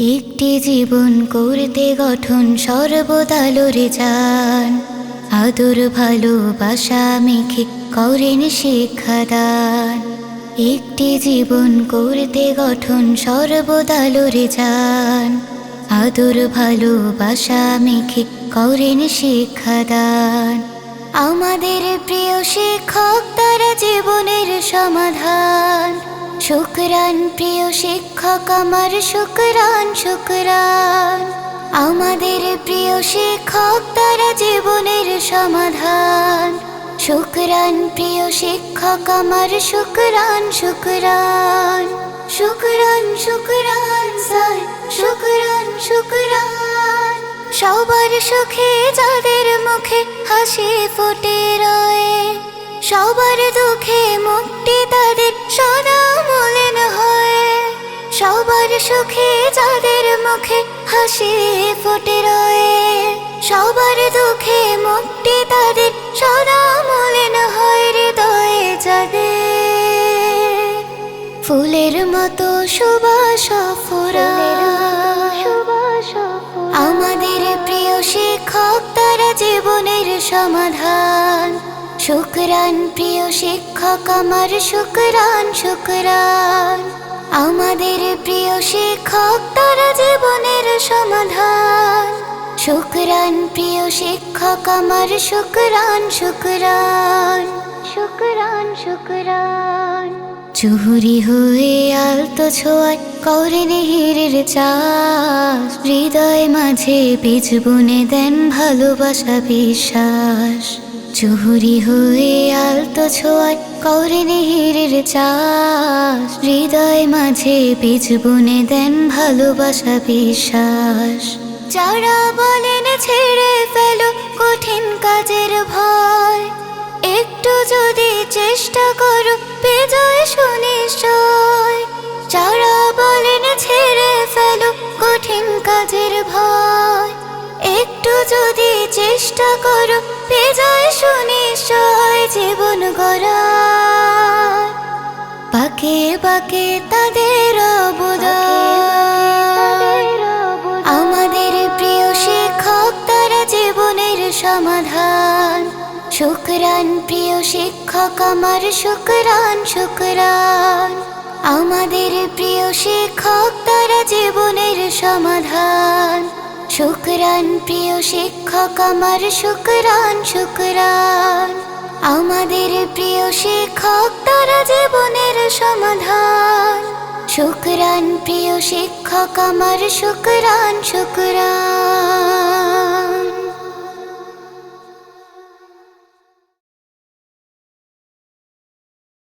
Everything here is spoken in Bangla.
একটি জীবন করতে গঠন সর্বদা লড়ে যান। আদর, ভালোবাসা মেখে করেন শিক্ষাদান। একটি জীবন করতে গঠন সর্বদা লড়ে যান। আদর, ভালোবাসা মেখে করেন শিক্ষাদান। আমাদের প্রিয় শিক্ষক, তারা জীবনের সমাধান। শুক্রান, প্রিয় শিক্ষক, আমার শুক্রান শুক্রান। আমাদের প্রিয় শিক্ষক, তারা জীবনের সমাধান। শুক্রান, প্রিয় শিক্ষক, আমার শুক্রান শুক্রান। শুক্রান শুক্রান, স্যার, শুক্রান শুক্রান। সবার সুখে যাদের মুখে হাসি ফুটে রয়ে, সবার দুঃখে মুক্তি তাদের সদা সুখে যাদের মুখে হাসি ফুটে রয়ে সবার দুঃখে মুক্তি তাদের সদা মলিন হয় হৃদয়ে যাদের। ফুলের মতো সুবাস ফুরা আমাদের প্রিয় শিক্ষক তারা জীবনের সমাধান। শুক্রান প্রিয় শিক্ষক আমার শুক্রান শুক্রান। আমাদের প্রিয় শিক্ষক তারা জীবনের সমাধান। শুক্রান, প্রিয় শিক্ষক আমার শুক্রান শুক্রান। শুক্রান শুক্রান। চুহুরি হয়ে আলতো ছোঁয়ায় করেন হিরের চাষ। হৃদয় মাঝে বীজ বুনে দেন ভালোবাসা, বিশ্বাস। চুহুরি হয়ে আলতো ছোঁয়ায় করেন হিরের চাষ। হৃদয় মাঝে বীজ বুনে দেন ভালোবাসা বিশ্বাস। যারা বলেন ছেড়ে ফেলো কঠিন কাজের ভয়। একটু যদি চেষ্টা করো বিজয় সুনিশ্চয়। যারা বলেন ছেড়ে ফেলো কঠিন কাজের ভয়। যদি চেষ্টা করো বিজয় সুনিশ্চয় জীবন গড়া বাকে বাকে তাদের আমাদের প্রিয় শিক্ষক, তারা জীবনের সমাধান। শুক্রান, প্রিয় শিক্ষক, আমার শুক্রান শুক্রান। আমাদের প্রিয় শিক্ষক, তারা জীবনের সমাধান। শুক্রান, প্রিয় শিক্ষক, আমার শুকরান শুকরান। আমাদের প্রিয় শিক্ষক, তারা জীবনের সমাধান। শুকরান, প্রিয় শিক্ষক, আমার শুকরান, শুক্রান।